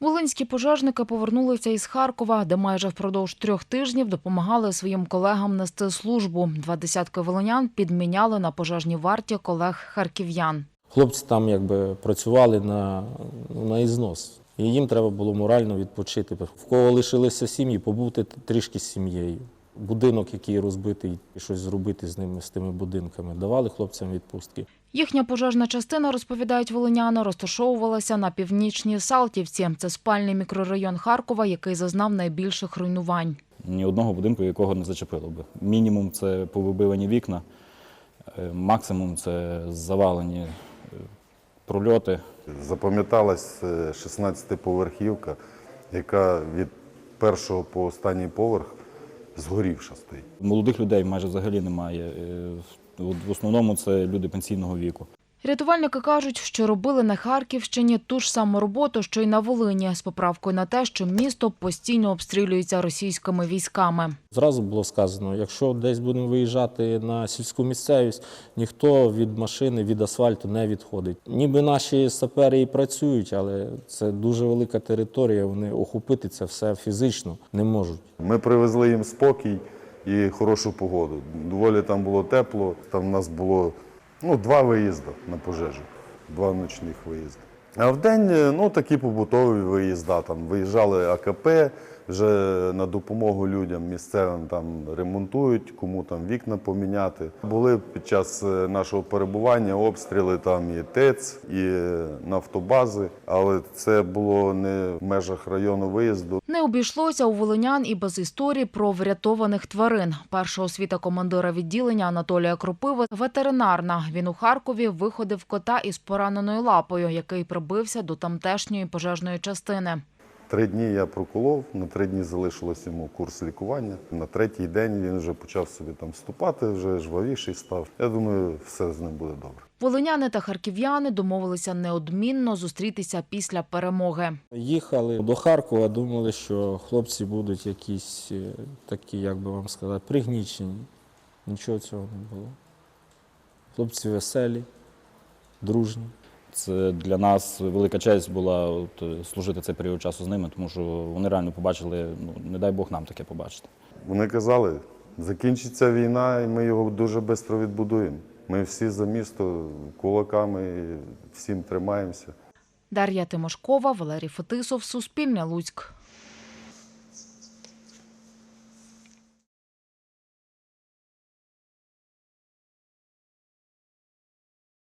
Волинські пожежники повернулися із Харкова, де майже впродовж трьох тижнів допомагали своїм колегам нести службу. Два десятки волинян підміняли на пожежній варті колег харків'ян. Хлопці там якби працювали на, на ізнос. І їм треба було морально відпочити. В кого лишилися сім'ї, побути трішки з сім'єю. Будинок, який розбитий, і щось зробити з ними, з тими будинками. Давали хлопцям відпустки. Їхня пожежна частина, розповідають волиняни, розташовувалася на північній Салтівці. Це спальний мікрорайон Харкова, який зазнав найбільших руйнувань. Ні одного будинку, якого не зачепило би. Мінімум це повибивані вікна, е, максимум це завалені е, прольоти. Запам'яталась е, 16-поверхівка, яка від першого по останній поверх згорівша стоїть. Молодих людей майже взагалі немає. Е, в- В основному це люди пенсійного віку. Рятувальники кажуть, що робили на Харківщині ту ж саму роботу, що й на Волині, з поправкою на те, що місто постійно обстрілюється російськими військами. Зразу було сказано, якщо десь будемо виїжджати на сільську місцевість, ніхто від машини, від асфальту не відходить. Ніби наші сапери і працюють, але це дуже велика територія. Вони охопити це все фізично не можуть. Ми привезли їм спокій і хорошу погоду. Доволі там було тепло. Там у нас було ну, два виїзди на пожежу, два ночних виїзди. А в день е, ну, такі побутові виїзда. Там виїжджали АКП вже на допомогу людям місцевим там ремонтують, кому там вікна поміняти. Були під час е, нашого перебування обстріли там і ТЕЦ, і нафтобази, але це було не в межах району виїзду. Не обійшлося у волинян і без історії про врятованих тварин. Перша освіта командира відділення Анатолія Кропиви – ветеринарна. Він у Харкові виходив кота із пораненою лапою, який прибився до тамтешньої пожежної частини. Три дні я проколов, на три дні залишилось йому курс лікування. На третій день він вже почав собі там вступати, вже жвавіший став. Я думаю, все з ним буде добре. Волиняни та харків'яни домовилися неодмінно зустрітися після перемоги. Їхали до Харкова, думали, що хлопці будуть якісь е, такі, як би вам сказати, пригнічені. Нічого цього не було. Хлопці веселі, дружні. Це для нас велика честь була от, служити цей період часу з ними, тому що вони реально побачили, ну не дай Бог нам таке побачити. Вони казали, закінчиться війна, і ми його дуже швидко відбудуємо. Ми всі за місто кулаками, всім тримаємося. Дар'я Тимошкова, Валерій Фетисов, Суспільне Луцьк.